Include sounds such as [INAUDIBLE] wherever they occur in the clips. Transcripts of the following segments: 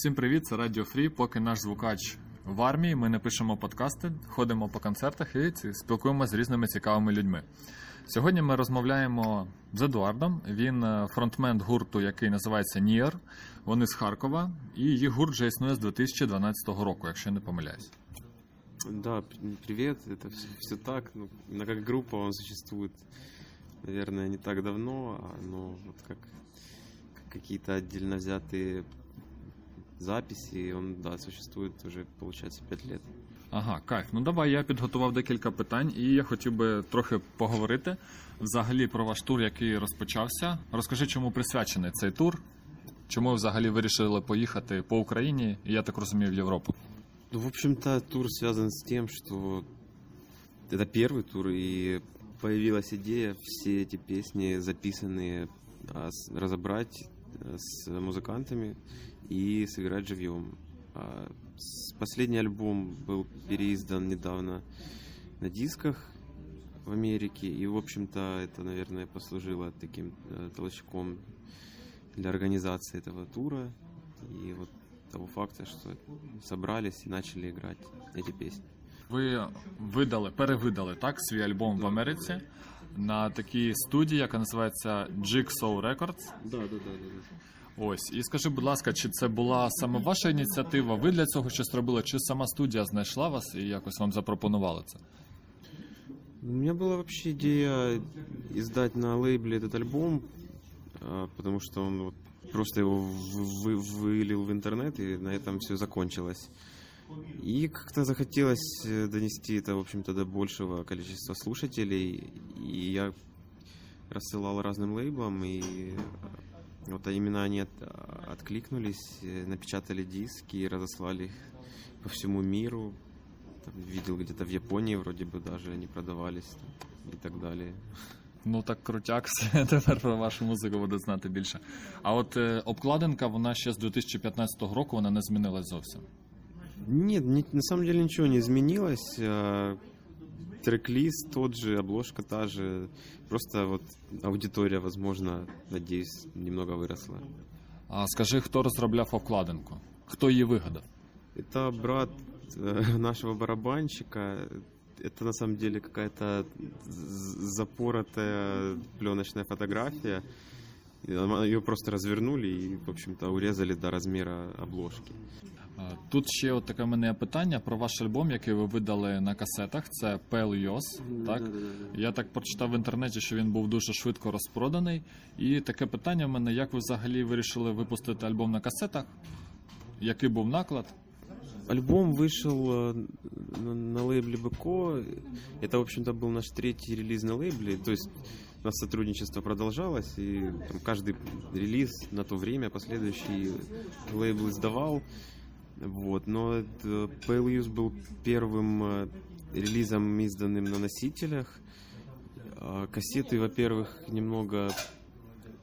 Всім привіт, це Радіо Фрі. Поки наш звукач в армії, ми не пишемо подкасти, ходимо по концертах і спілкуємося з різними цікавими людьми. Сьогодні ми розмовляємо з Едуардом. Він е, фронтмен гурту, який називається Ніер. Вони з Харкова, і їх гурт вже існує з 2012 року, якщо не помиляюсь. Да, п- привет, это все, так, ну, как группа он существует, наверное, не так давно, но вот как какие-то отдельно взятые записи, он, да, существует уже, получается, пять лет. Ага, кайф. Ну давай я підготував декілька питань, і я хотів би трохи поговорити взагалі про ваш тур, який розпочався. Розкажи, чому присвячений цей тур? Чому ви взагалі вирішили поїхати по Україні, і я так розумію, в Європу? Ну, в общем-то, тур связан с тем, что это первый тур, и появилась идея все эти песни, записанные, а, с- разобрать а, С музыкантами и сыграть живьем. А, Последний альбом был переиздан недавно на дисках в Америке, и, в общем-то, это, наверное, послужило таким э, толчком для организации этого тура. И вот того факта, что собрались и начали играть эти песни. Ви видали, перевидали так свій альбом в Америці на такій студії, яка називається Jigsaw Records. Да, да, да, да. Ось, і скажи, будь ласка, чи це була саме ваша ініціатива? Ви для цього щось робили? Чи сама студія знайшла вас і якось вам запропонувала це? У меня была вообще идея издать на лейбле этот альбом, а, потому что он вот просто его в- вы- вылил в интернет, и на этом все закончилось. И как-то захотелось э, донести это, в общем-то, до большего количества слушателей. И я рассылал разным лейблам, и э, вот именно они от- откликнулись, э, напечатали диски и разослали их по всему миру. Там видел где-то в Японии вроде бы даже они продавались там, и так далее. Ну так крутяк, [LAUGHS] все тепер про вашу музику буду знати більше. А от е, обкладинка, вона ще з 2015 року вона не змінилась зовсім. Нет, ни- на самом деле ничего не изменилось. а, Трек-лист тот же, обложка та же. Просто вот аудитория, возможно, надеюсь, немного выросла. А скажи, хто розробляв обкладинку? Хто її вигадав? Это брат э, нашего барабанщика. Это на самом деле какая-то з- запоротая пленочная фотография. Ее просто развернули и, в общем-то, урезали до размера обложки. А, Тут ще от таке в мене є питання про ваш альбом, який ви видали на касетах. Це Pale Yos, так? Я так прочитав в інтернеті, що він був дуже швидко розпроданий. І таке питання в мене: як ви взагалі вирішили випустити альбом на касетах? Який був наклад? Альбом вышел э, на, на лейбле БКО. Это, в общем-то, был наш третий релиз на лейбле. То есть у нас сотрудничество продолжалось, и там, каждый релиз на то время последующий лейбл издавал. Вот. Но это, Pale Use был первым э, релизом, изданным на носителях. А Кассеты, во-первых, немного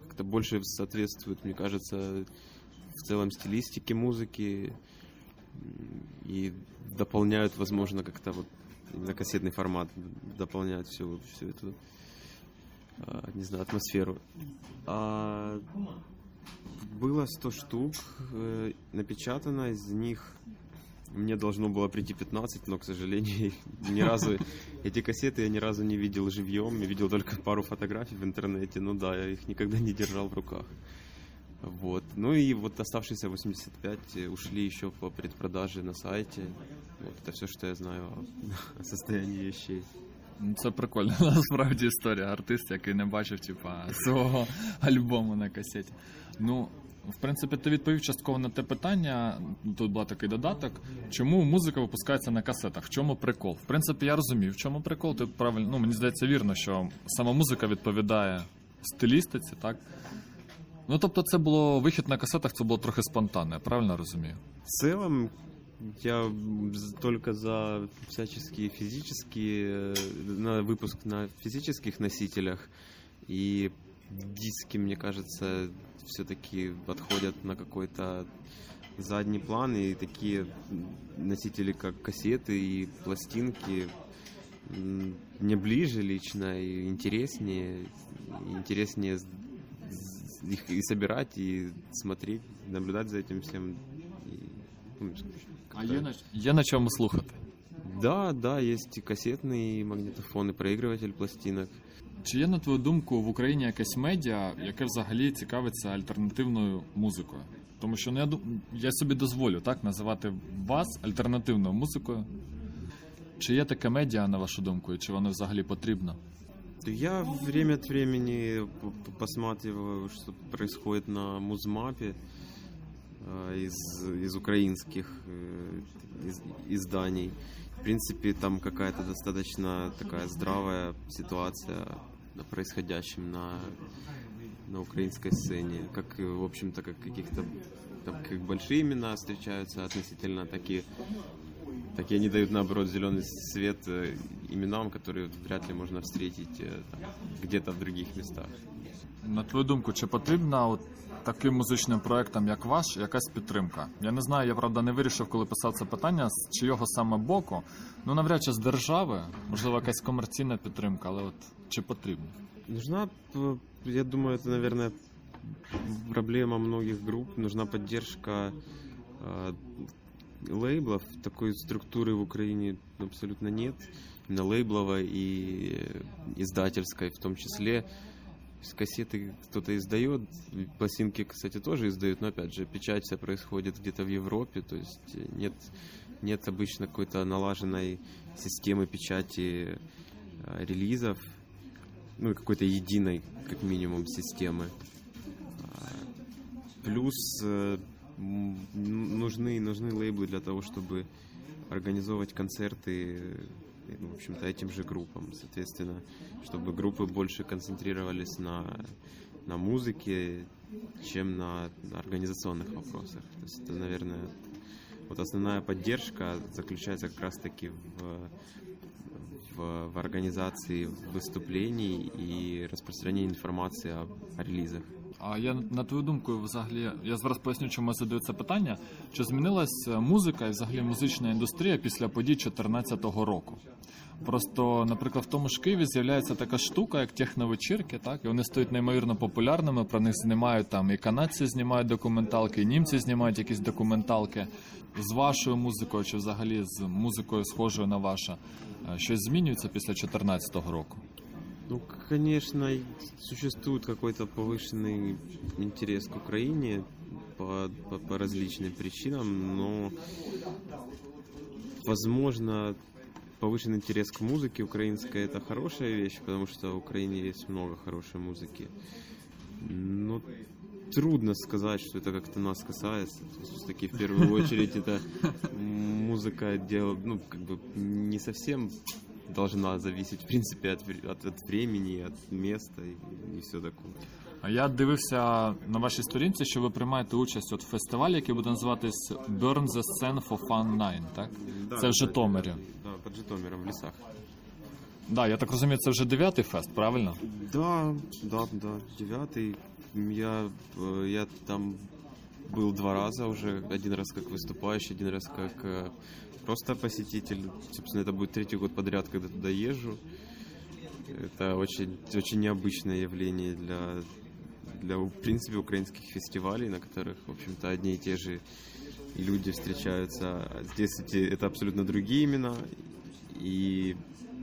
как-то больше соответствуют, мне кажется, в целом стилистике музыки и дополняют, возможно, как-то вот именно кассетный формат дополняют всю, всю эту, не знаю, атмосферу. А, было 100 штук э, напечатано, из них мне должно было прийти 15, но, к сожалению, [LAUGHS] ни разу эти кассеты я ни разу не видел живьем, я видел только пару фотографий в интернете, ну да, я их никогда не держал в руках. Вот. Ну и вот оставшиеся 85 ушли еще по предпродаже на сайте. Вот это все, что я знаю о [LAUGHS] состоянии вещей. Ну, Це прикольно, [LAUGHS] насправді історія. Артист, який не бачив типа, свого [LAUGHS] альбому на касеті. Ну, в принципі, ти відповів частково на те питання. Тут був такий додаток. Чому музика випускається на касетах? В чому прикол? В принципі, я розумів, в чому прикол. Ти правильно, ну мені здається, вірно, що сама музика відповідає стилістиці, так? Ну тобто, це було вихід на касетах, це було трохи спонтанне, правильно розумію? Целом, я только за всяческие физические, э, на выпуск на физических носителях. И диски, мне кажется, все-таки подходят на какой-то задний план. И такие носители, как кассеты и пластинки, мне ближе лично и интереснее. Интереснее их и собирать, и смотреть, наблюдать за этим всем. И ну, А как-то- є на, є на чому слухати? Да, да, есть и кассетный магнитофон, и проигрыватель пластинок. Чи є, на твою думку, в Україні якесь медіа, яке взагалі цікавиться альтернативною музикою? Тому що ну, я, ду- я собі дозволю так називати вас альтернативною музикою. Чи є таке медіа, на вашу думку, і чи воно взагалі потрібно? Я время от времени п- п- посматриваю, что происходит на Музмапе э, Из, из украинских э, из- изданий. В принципе, там какая-то достаточно такая здравая ситуация на происходящем на, на украинской сцене. Как, э, в общем-то, как каких-то там, как большие имена встречаются относительно такие так и они дают, наоборот, зеленый свет э, именам, которые вряд ли можно встретить э, где-то в других местах. На твою думку, чи потрібна от таким музичним проектам, як ваш, якась підтримка? Я не знаю, я правда не вирішив, коли писав це питання, з чийого саме боку. Ну навряд чи з держави, можливо, якась комерційна підтримка, але от чи потрібно? Нужна, п- я думаю, это, наверное, проблема многих групп. Нужна поддержка э, лейблов. Такой структуры в Украине абсолютно нет. Именно лейбловой и э, издательской в том числе. Есть Кассеты кто-то издает, пластинки, кстати, тоже издают, но опять же, печать вся происходит где-то в Европе, то есть э, нет, нет обычно какой-то налаженной системы печати э, релизов, ну и какой-то единой, как минимум, системы. А, Плюс э, нужны, нужны лейблы для того, чтобы организовывать концерты, в общем-то, этим же группам. Соответственно, чтобы группы больше концентрировались на, на музыке, чем на, на организационных вопросах. То есть это, наверное, вот основная поддержка заключается как раз-таки в, в, в организации выступлений и распространении информации о, о релизах. А я на твою думку, взагалі, я зараз поясню, чому я задаю це питання. Чи змінилась е, музика і взагалі музична індустрія після подій 2014 року? Просто, наприклад, в тому ж Києві з'являється така штука, як техновечірки, так і вони стають неймовірно популярними. Про них знімають там і канадці знімають документалки, і німці знімають якісь документалки з вашою музикою, чи взагалі з музикою схожою на вашу. Е, Щось змінюється після 2014 року. Ну, конечно, и существует какой-то повышенный интерес к Украине по, по, по различным причинам, но, возможно, повышенный интерес к музыке украинской это хорошая вещь, потому что в Украине есть много хорошей музыки. Но трудно сказать, что это как-то нас касается. То есть, все-таки в первую очередь это музыка дел, ну, как бы не совсем должна зависеть, в принципе, от, вре- от, от времени, от места и, и все такое. А я дивився на вашій сторінці, що ви приймаєте участь от в фестивалі, який буде називатись Burn the Scene for Fun 9, так? це в Житомирі. Под Житомиром, в лесах. Да, я так розумію, це вже дев'ятий фест, правильно? Да, да, да, девятый. Я, э, я там был два раза уже. Один раз как выступающий, один раз как э, просто посетитель. Собственно, это будет третий год подряд, когда туда езжу. Это очень, очень необычное явление для, для, в принципе, украинских фестивалей, на которых, в общем-то, одни и те же люди встречаются. А Здесь эти, это абсолютно другие имена и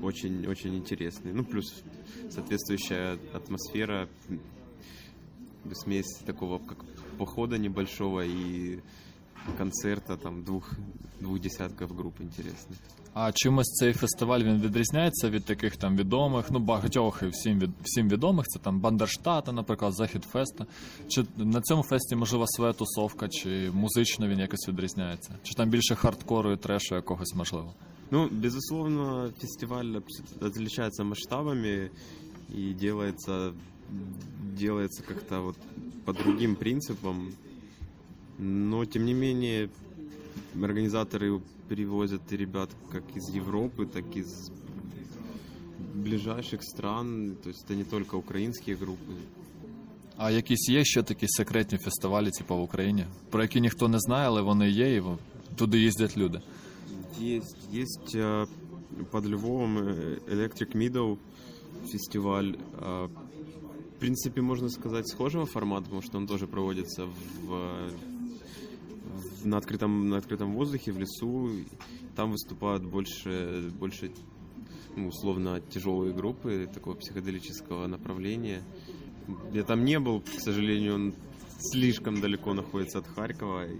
очень, очень интересные. Ну, плюс соответствующая атмосфера, смесь такого как похода небольшого и концерта там двух, двух десятков групп интересных. А чимось цей фестиваль він відрізняється від таких там відомих, ну багатьох і всім від всім відомих. Це там Бандерштата, наприклад, Захід Феста. Чи на цьому фесті можливо своя тусовка, чи музично він якось відрізняється? Чи там більше хардкору і трешу якогось можливо? Ну, безусловно, фестиваль абс- отличается масштабами и делается, делается как-то вот по другим принципам. Но, тем не менее, организаторы привозят и ребят как из Европы, так и из ближайших стран. То есть это не только украинские группы. А якісь є ще такі секретні фестивалі, типу в Україні, про які ніхто не знає, але вони є, і в- туди їздять люди. Есть, есть э, под Львовом э, Electric Meadow фестиваль. э, В принципе, можно сказать, схожего формата, потому что он тоже проводится в, на открытом, на открытом воздухе, в лесу. Там выступают больше, больше ну, условно тяжелые группы такого психоделического направления. Я там не был, к сожалению, он слишком далеко находится от Харькова. и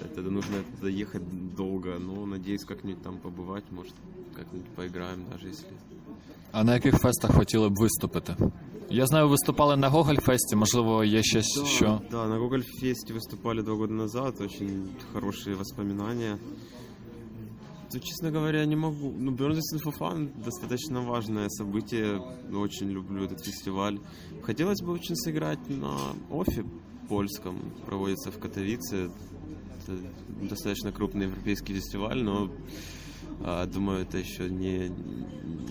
Это нужно доехать долго, но надеюсь как-нибудь там побывать, может как-нибудь поиграем, даже если А на яких фестах хотіли б виступити? Я знаю, виступали на Гогольфесті, можливо, є ще Да, що. Да, на Google Фесте выступали два года назад, очень хорошие воспоминания. То, честно говоря, не могу. Ну, Burn This Info Fun достаточно важное событие. Ну, Очень люблю этот фестиваль. Хотелось бы очень сыграть на Офе польском. Проводится в Катовице. Это достаточно крупный европейский фестиваль, но а, думаю, это еще не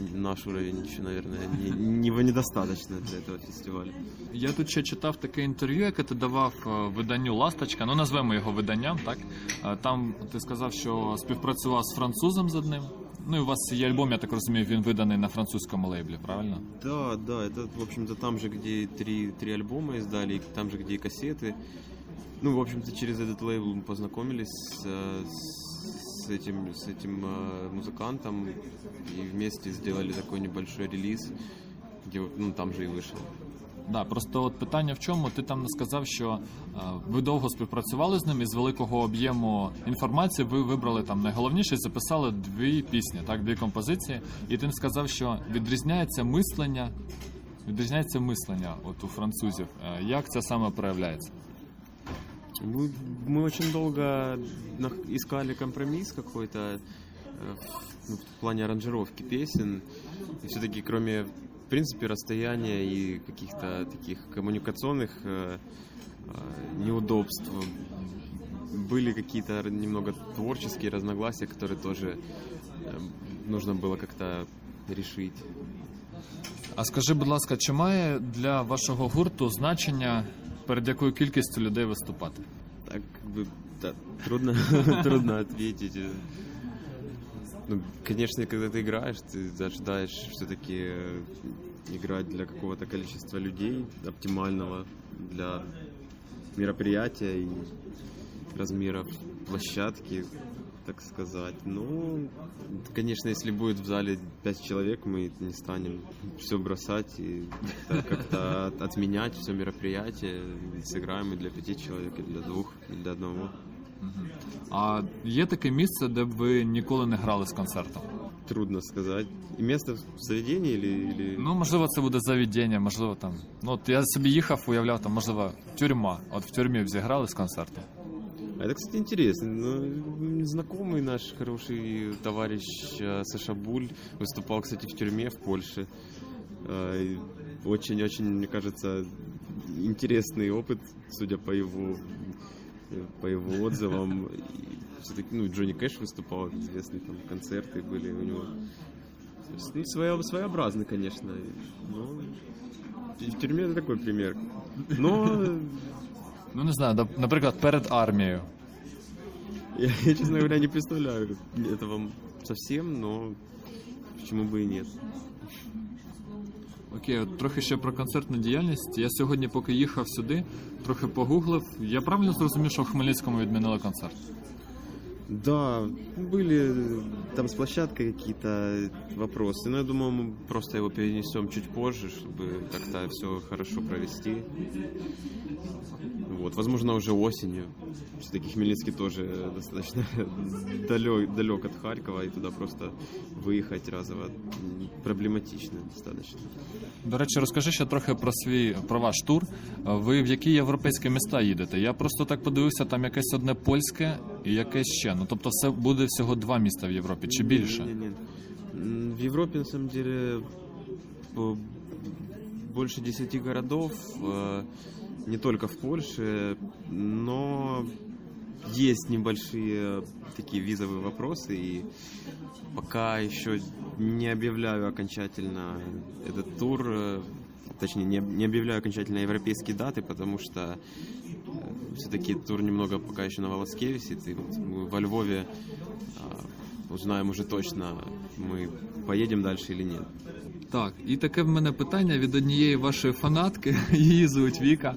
не наш уровень, еще, наверное, не, него недостаточно для этого фестиваля. Я тут ще читав таке інтерв'ю, яке ти давав е, виданню Ласточка. Ну назвемо його виданням, так Е, там ти сказав, що співпрацював з французом з одним. Ну і у вас є альбом, я так розумію, він виданий на французькому лейблі, правильно? Да, да, это, в общем-то, там же, где и три, три альбома издали, и там же, где и кассеты. Ну, в общем-то, через этот лейбл мы познакомились с, э, с этим, с этим э, музыкантом и вместе сделали такой небольшой релиз, где, вот, ну, там же и вышел. Да, просто от питання в чому ти там не сказав, що е, ви довго співпрацювали з ним і з великого об'єму інформації ви вибрали там найголовніше і записали дві пісні, так, дві композиції. І ти сказав, що відрізняється мислення, відрізняється мислення от у французів. Е, Як це саме проявляється? Мы, мы очень долго нах- искали компромисс какой-то э, в, ну, в плане аранжировки песен. И все-таки кроме, в принципе, расстояния и каких-то таких коммуникационных э, э, неудобств, были какие-то р- немного творческие разногласия, которые тоже э, нужно было как-то решить. А скажи, будь ласка, чи має для вашого гурту значення, перед якою кількістю людей виступати? Так, как бы, да, трудно, [LAUGHS] трудно ответить. Ну, конечно, когда ты играешь, ты ожидаешь все-таки играть для какого-то количества людей, оптимального для мероприятия и размеров площадки, так сказать. Ну, конечно, если будет в зале пять человек, мы не станем все бросать и как- как-то от- отменять все мероприятие. Сыграем и для пяти человек, и для двух, и для одного. А є таке місце, де б ви ніколи не грали з концертом? Трудно сказать. И место в заведении или... или... Ну, можливо, це буде заведення, можливо, там. Ну, от я собі їхав, уявляв, там, можливо, тюрма. От в тюрмі б зіграли з концертом. А это, кстати, интересно. Ну, знакомый наш хороший товарищ э, Саша Буль выступал, кстати, в тюрьме в Польше. Э, и Очень-очень, мне кажется, интересный опыт, судя по его, э, по его отзывам. Все-таки, ну, Джонни Кэш выступал, известные там концерты были у него. Ну, своё- своеобразный, конечно. Но в тюрьме это такой пример. Но Ну, не знаю, наприклад, перед армією. Я, я, честно говоря, не представляю этого совсем, но почему бы и нет. Окей, от трохи ще про концертну діяльність. Я сьогодні, поки їхав сюди, трохи погуглив. Я правильно зрозумів, що в Хмельницькому відмінили концерт? Да, были там с площадкой какие-то вопросы, но я думаю, мы просто его перенесем чуть позже, чтобы как-то все хорошо провести. Вот, возможно, уже осенью. Все-таки Хмельницкий тоже достаточно [LAUGHS] далек, далек от Харькова, и туда просто выехать разово м, проблематично достаточно. До речі, розкажи ще трохи про свій про ваш тур. Ви в які європейські міста їдете? Я просто так подивився, там якесь одне польське і якесь ще. Ну тобто, все буде всього два міста в Європі чи більше? Не-не-не. М, В Европе, на самом деле, по- больше 10 городов, э, не только в Польше, но есть небольшие такие визовые вопросы, и пока еще не объявляю окончательно этот тур, э, точнее, не, не объявляю окончательно европейские даты, потому что все-таки тур немного пока еще на волоске висит, и мы во Львове узнаем уже точно, мы поедем дальше или нет. Так, і таке в мене питання від однієї вашої фанатки. [LAUGHS] Її звуть Віка.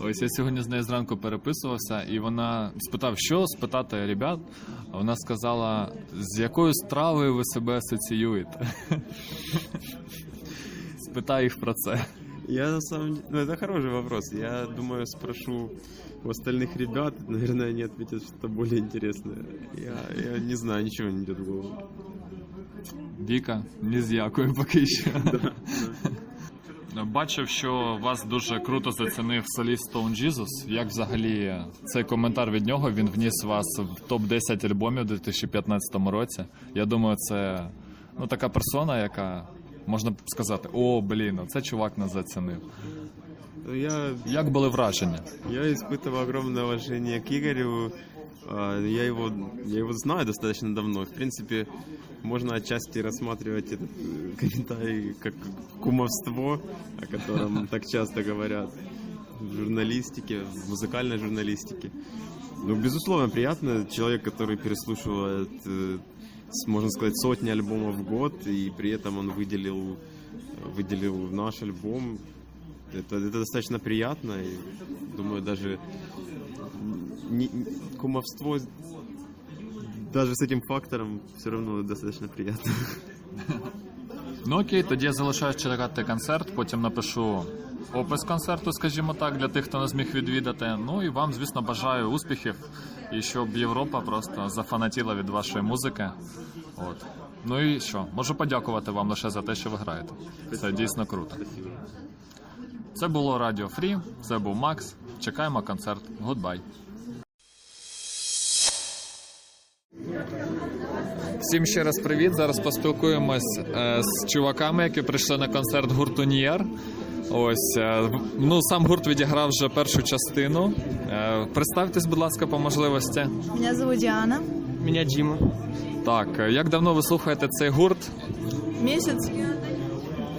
Ось я сьогодні з нею зранку переписувався, і вона спитав, що спитати ребят. Вона сказала, з якою стравою ви себе асоціюєте? [LAUGHS] Спитай їх про це. Я на самом деле... Ну, это хороший вопрос. Я думаю, спрошу у остальных ребят. [LAUGHS] Наверное, они ответят что-то более интересное. Я, я не знаю, ничего не идет в голову. Віка, ні з якою поки що. [LAUGHS] Бачив, що вас дуже круто зацінив соліст Stone Jesus. Як взагалі цей коментар від нього він вніс вас в топ-10 альбомів у 2015 році. Я думаю, це ну, така персона, яка можна б сказати: о, блін, це чувак нас зацінив. Я, Як були враження? я испытываю огромное уважение к Игорю. А, Я его, я его знаю достаточно давно. В принципе, можно отчасти рассматривать этот э, комментарий как кумовство, о котором [LAUGHS] так часто говорят в журналистике, в музыкальной журналистике. Ну, безусловно, приятно. Человек, который переслушивает, э, можно сказать, сотни альбомов в год, и при этом он выделил, выделил наш альбом. Это, это достаточно приятно, и думаю, даже не- не- кумовство даже с этим фактором все равно достаточно приятно. [LAUGHS] Ну окей, тоді я залишаюсь чекати концерт, потім напишу опис концерту, скажімо так, для тих, хто не зміг відвідати. Ну і вам, звісно, бажаю успіхів і щоб Європа просто зафанатіла від вашої музики. От. Ну і що? Можу подякувати вам лише за те, що ви граєте. Це дійсно круто. Це було Радіо Фрі, це був Макс. Чекаємо концерт. Гудбай. Всім ще раз привіт. Зараз поспілкуємось е, з чуваками, які прийшли на концерт гурту Нієр. Ось е, ну сам гурт відіграв вже першу частину. Е, представтесь, будь ласка, по можливості. Меня звуть Діана. Мене Діма. Так, як давно ви слухаєте цей гурт? Месяц.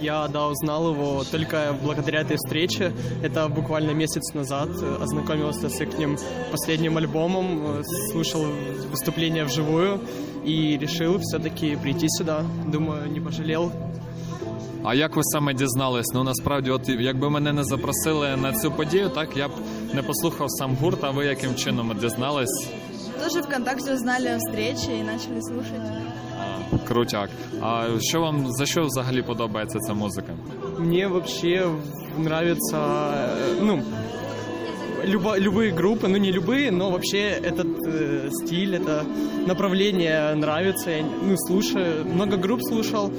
Я, да, узнал его только благодаря этой встрече. Это буквально месяц назад. Э, Ознакомился с их последним альбомом, э, слушал выступление вживую и решил все-таки прийти сюда. Думаю, не пожалел. А як ви саме дізнались? Ну насправді, от якби мене не запросили на цю подію, так я б не послухав сам гурт. А ви яким чином дізнались? Тоже ВКонтакте узнали о встрече и начали слушать. Крутяк. А що вам за що взагалі подобається ця музика? Мне вообще нравится, э, ну, любо- любые группы, ну не любые, но вообще этот э, стиль, это направление нравится. Я, ну, слушаю, много групп слушал,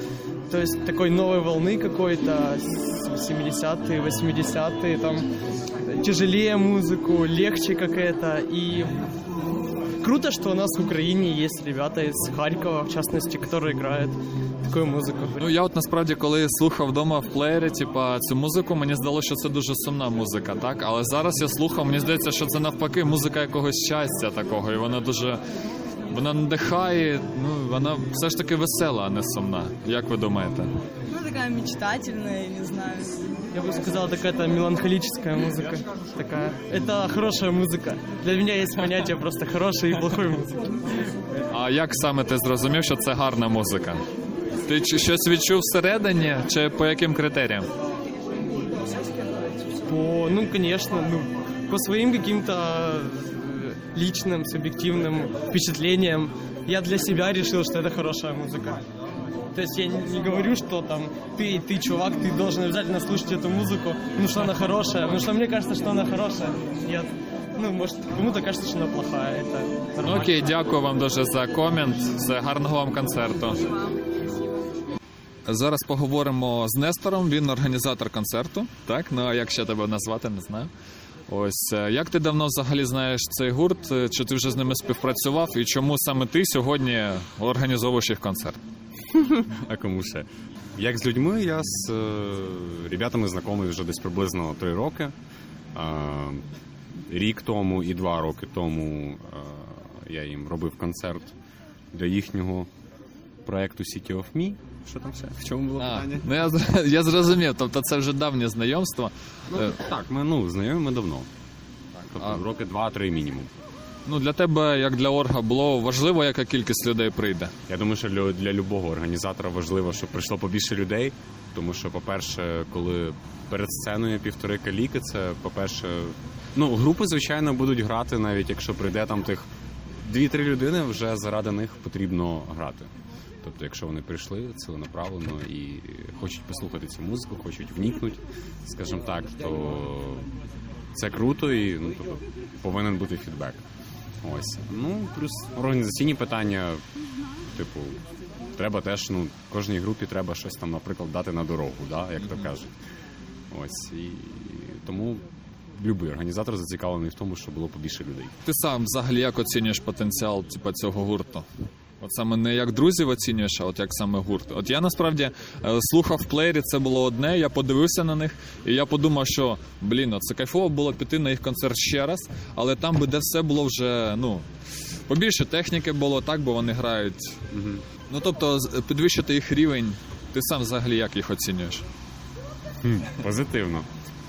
то есть такой новой волны какой-то, с 70-е, 80-е, там тяжелее музыку, легче какая-то. И круто, что у нас в Украине есть ребята из Харькова, в частности, которые играют такую музыку. Ну я от насправді, коли слухав вдома в плеєрі, типа цю музику, мені здалося, що це дуже сумна музика, так? Але зараз я слухав, мені здається, що це навпаки музика якогось щастя такого, і вона дуже. Вона надихає, ну вона все ж таки весела, а не сумна. Як ви думаєте? Ну, такая мечтательная, не знаю Я бы сказал, такая-то меланхолическая музыка. Такая. Это хорошая музыка. Для меня есть понятие просто хорошей и плохой музыки. А як саме ти зрозумів, що це гарна музика? Ти чи- щось відчув всередині, чи по яким критеріям? По, ну, конечно, ну, по своим каким-то э, личным, субъективным впечатлениям я для себя решил, что это хорошая музыка. То есть я не не говорю, что там ты, ты чувак, ты должен обязательно слушать эту музыку, ну что она хорошая, потому что мне кажется, что она хорошая. Нет. Ну, может, кому-то кажется, что она плохая. Это Ну, нормально. окей, дякую вам дуже за комент. Все, гарного вам концерту. Зараз поговоримо з Нестором. Він організатор концерту. Так, ну а як ще тебе назвати, не знаю. Ось е, як ти давно взагалі знаєш цей гурт? Е, Чи ти вже з ними співпрацював? І чому саме ти сьогодні організовуєш їх концерт? [LAUGHS] А кому ще? Як з людьми, я з е, ребятами знайомий вже десь приблизно три роки. Е, рік тому і два роки тому е, я їм робив концерт для їхнього проекту City of Me. Що там все? В чому було А, питання? ну я, [LAUGHS] я зрозумів, тобто це вже давнє знайомство. Ну, Е, так, ми ну, знайомі ми давно. Так, тобто А- роки два-три мінімум. Ну для тебе, як для орга, було важливо, яка кількість людей прийде. Я думаю, що для, для любого організатора важливо, щоб прийшло побільше людей. Тому що, по-перше, коли перед сценою півтори каліки, це по-перше, ну групи, звичайно, будуть грати, навіть якщо прийде там тих дві-три людини, вже заради них потрібно грати. Тобто, якщо вони прийшли ціленаправленно і хочуть послухати цю музику, хочуть вникнути, скажімо так, то це круто і ну, тобто, повинен бути фідбек. Ось. Ну, плюс організаційні питання, типу, треба теж, ну, кожній групі треба щось там, наприклад, дати на дорогу, да, як то кажуть. Ось. І тому будь-який організатор зацікавлений в тому, щоб було побільше людей. Ти сам взагалі як оцінюєш потенціал типу, цього гурту? От саме не як друзів оцінюєш, а от як саме гурт. От я насправді е, слухав в плеєрі, це було одне. Я подивився на них, і я подумав, що блін, це кайфово було піти на їх концерт ще раз, але там би де все було вже ну побільше техніки було, так, бо вони грають. Ну тобто, підвищити їх рівень. Ти сам взагалі як їх оцінюєш? Позитивно.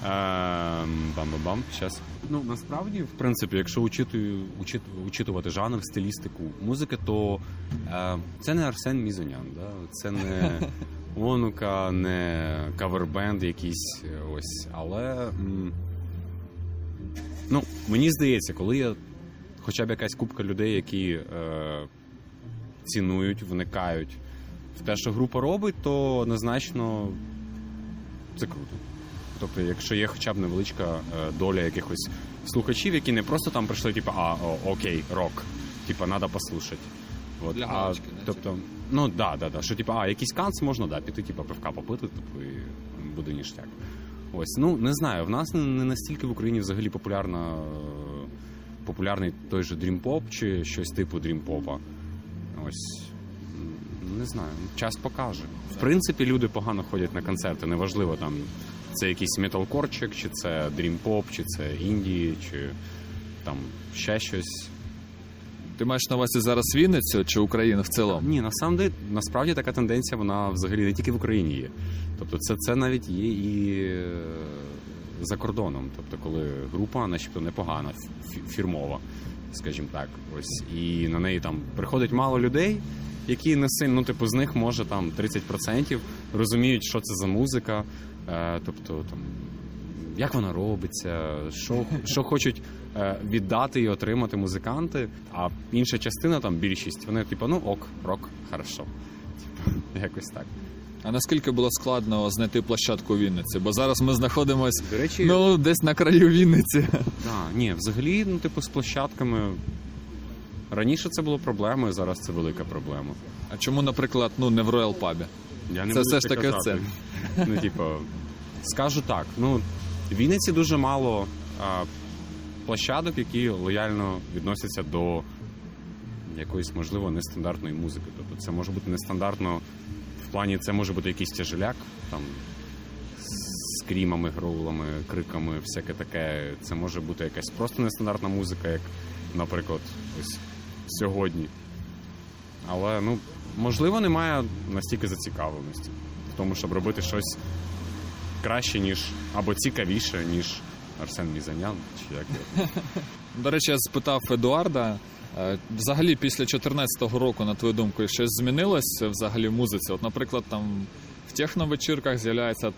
Ем, Бам-бам-бам. Щас. Ну насправді, в принципі, якщо учитую, учит, учитувати жанр, стилістику музики, то е, це не Арсен Мізонян, да? це не [LAUGHS] Онука, не кавербенд якийсь. Ось. Але м, ну, мені здається, коли є хоча б якась купка людей, які е, цінують, вникають в те, що група робить, то однозначно це круто. Тобто, якщо є хоча б невеличка е, доля якихось слухачів, які не просто там прийшли, типу, а о, окей, рок, типу, треба послухати. От, Для а, галочки, тобто, ну да, да, да. Що типу, а якийсь канц можна, да, піти, типу, пивка попити, типу, і буде ніштяк. Ось, ну не знаю, в нас не, не настільки в Україні взагалі популярна, е, популярний той же дрім-поп чи щось типу дрім-попа. Ось. Не знаю, час покаже. В принципі, люди погано ходять на концерти. Неважливо там це якийсь металкорчик, чи це дрім-поп, чи це інді, чи там ще щось. Ти маєш на увазі зараз Вінницю чи Україну в цілому? Ні, насамперед, насправді така тенденція, вона взагалі не тільки в Україні є. Тобто, це, це навіть є і е, за кордоном. Тобто, коли група, начебто, непогана, фірмова, скажімо так. Ось і на неї там приходить мало людей, які не сильно, ну, типу, з них може там 30% розуміють, що це за музика. Е, тобто там. Як вона робиться, що, що хочуть е, віддати і отримати музиканти, а інша частина, там більшість, вони типу, ну ок, рок, хорошо. Типу, [LAUGHS] якось так. А наскільки було складно знайти площадку Вінниці? Бо зараз ми знаходимося До речі, ну, десь на краю Вінниці. да, ні, взагалі, ну, типу, з площадками. Раніше це було проблемою, зараз це велика проблема. А чому, наприклад, ну не в Роял Пабі? Я не Це все ж таки казати. [LAUGHS] Ну, типу, скажу так, ну, в Вінниці дуже мало а, площадок, які лояльно відносяться до якоїсь, можливо, нестандартної музики. Тобто це може бути нестандартно в плані, це може бути якийсь тяжеляк, там з крімами, гроулами, криками, всяке таке. Це може бути якась просто нестандартна музика, як, наприклад, ось сьогодні. Але ну, можливо, немає настільки зацікавленості в тому, щоб робити щось краще, ніж або цікавіше, ніж Арсен Мізанян, чи як. До речі, я спитав Едуарда. е, Взагалі, після 2014 року, на твою думку, щось змінилось взагалі в музиці? От, наприклад, там в техновечірках з'являється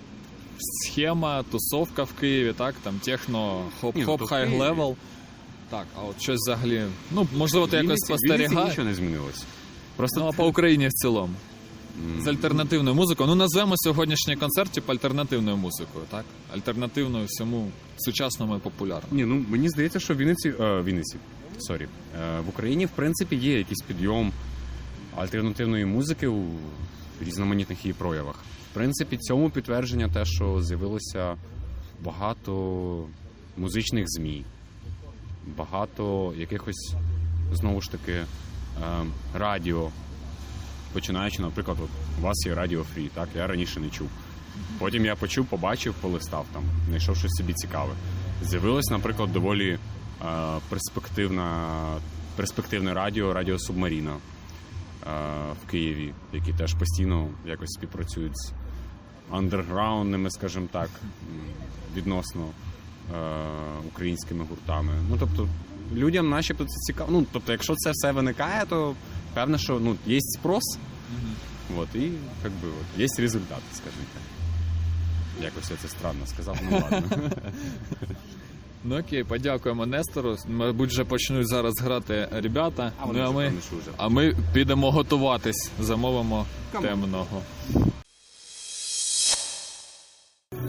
схема, тусовка в Києві, так? Там техно, хоп-хоп, хай левел. Так, а от щось взагалі. Ну, можливо, ти якось спостерігаєш. нічого не змінилось. Просто Ну, а по Україні в цілому. З альтернативною музикою. Ну, назвемо сьогоднішній концерт типу, альтернативною музикою, так? Альтернативною всьому сучасному і популярному. Ні, ну мені здається, що в Вінниці, е, Вінниці, сорі, е, в Україні в принципі є якийсь підйом альтернативної музики у різноманітних її проявах. В принципі, цьому підтвердження те, що з'явилося багато музичних змі, багато якихось знову ж таки радіо. Починаючи, наприклад, от у вас є Радіо Фрі, так я раніше не чув. Потім я почув, побачив, полистав там, знайшов щось собі цікаве. З'явилось, наприклад, доволі е, перспективна, перспективне радіо, Радіо Субмаріна е, в Києві, які теж постійно якось співпрацюють з андерграундними, скажімо так, відносно е, українськими гуртами. Ну тобто людям начебто це цікаво. Ну, тобто, якщо це все виникає, то певно, що ну, є спрос, от, і як би, от, є результат, скажімо так. Якось я це странно сказав, ну ладно. [LAUGHS] Ну окей, подякуємо Нестору. Мабуть, вже почнуть зараз грати ребята. А ну, а ми, а ми підемо готуватись, замовимо темного.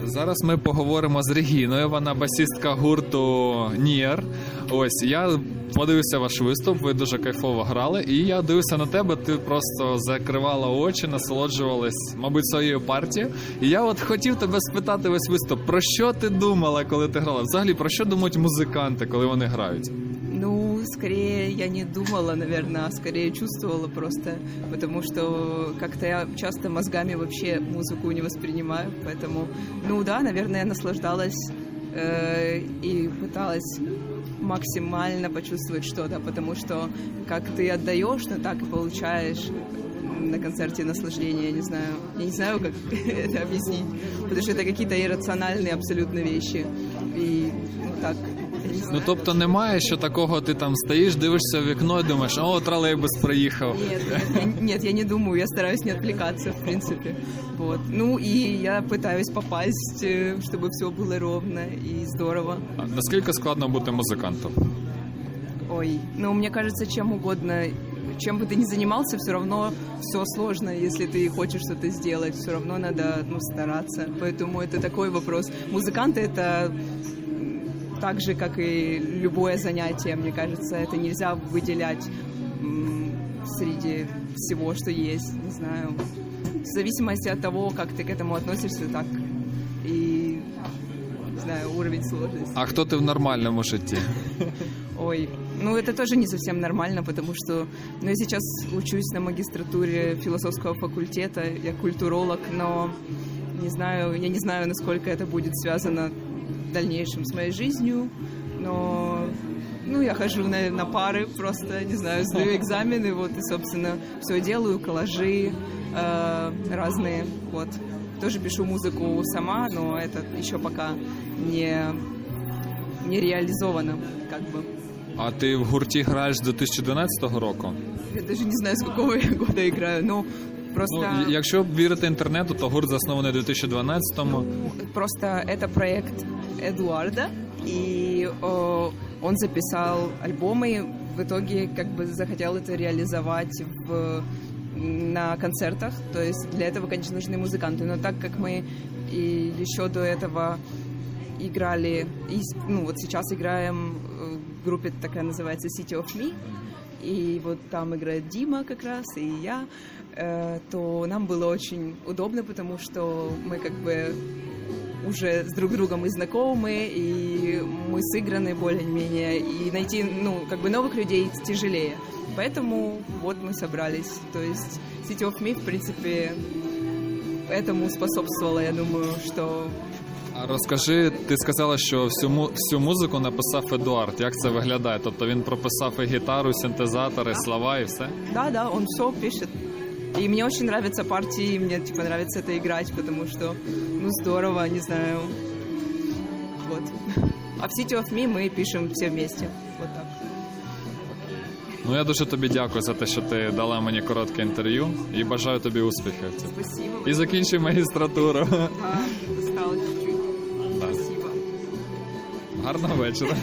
Зараз ми поговоримо з Регіною. Вона басістка гурту Нір. Ось я подивився ваш виступ. Ви дуже кайфово грали. І я дивився на тебе. Ти просто закривала очі, насолоджувалась, мабуть, своєю партією. І я от хотів тебе спитати весь виступ. Про що ти думала, коли ти грала? Взагалі, про що думають музиканти, коли вони грають? Ну, скорее я не думала, наверное, а скорее чувствовала просто, потому что как-то я часто мозгами вообще музыку не воспринимаю, поэтому, ну да, наверное, я наслаждалась э, и пыталась максимально почувствовать что-то, потому что как ты отдаешь, ну так и получаешь на концерте наслаждение, я не знаю, я не знаю, как [LAUGHS] это объяснить, потому что это какие-то иррациональные абсолютно вещи, и ну так, я не знаю. Ну тобто немає, що такого ти там стоїш, дивишся в вікно і думаєш, о, тролейбус приїхав. Нет, нет, я- нет, я не думаю, я стараюсь не отвлекаться, в принципе. Вот. Ну и я пытаюсь попасть, э, чтобы все было ровно и здорово. А Наскільки складно бути музикантом? Ой, ну мне кажется, чем угодно, чем бы ты ни занимался, все равно все сложно, если ты хочешь что-то сделать, все равно надо ну, стараться. Поэтому это такой вопрос. Музыканты это м, так же, как и любое занятие, мне кажется, это нельзя выделять среди всего, что есть, не знаю. В зависимости от того, как ты к этому относишься, так и, не знаю, уровень сложности. А хто ти в нормальному житті? Ой, ну это тоже не совсем нормально, потому что ну, я сейчас учусь на магистратуре философского факультета, я культуролог, но не знаю, я не знаю, насколько это будет связано дальнейшем с моей жизнью, но ну, я хожу на, на пары, просто, не знаю, сдаю [LAUGHS] экзамены, вот, и, собственно, все делаю, коллажи э, разные, вот. Тоже пишу музыку сама, но это еще пока не, не реализовано, как бы. А ти в гурті граєш з 2012 року? Я даже не знаю, с какого я года играю, но просто... Ну, якщо вірити інтернету, то гурт заснований у 2012-му. Просто это проект Эдуарда, и о, он записал альбомы, в итоге как бы захотел это реализовать в, на концертах, то есть для этого, конечно, нужны музыканты, но так как мы и еще до этого играли, и, ну вот сейчас играем э, в группе такая называется City of Me, и вот там играет Дима как раз, и я, то нам было очень удобно, потому что мы как бы уже с друг другом и знакомы, и мы сыграны более-менее, и найти, ну, как бы новых людей тяжелее. Поэтому вот мы собрались. То есть City of Me, в принципе, этому способствовало, я думаю, что А розкажи, ти сказала, що всю, му- всю музику написав Едуард. Як це виглядає? Тобто він прописав і гітару, і синтезатори, слова і все? Да, да, он все пишет. И мне очень нравятся партии, и мне типа нравится это играть, потому что, ну, здорово, не знаю. Вот. А в City of Me мы пишем все вместе. Вот так. Ну я дуже тобі дякую за те, що ти дала мені коротке інтерв'ю і бажаю тобі успіхів. Спасибо. І закінчуй магістратуру. Да, достал чуть-чуть. Да. Спасибо. Гарного вечора.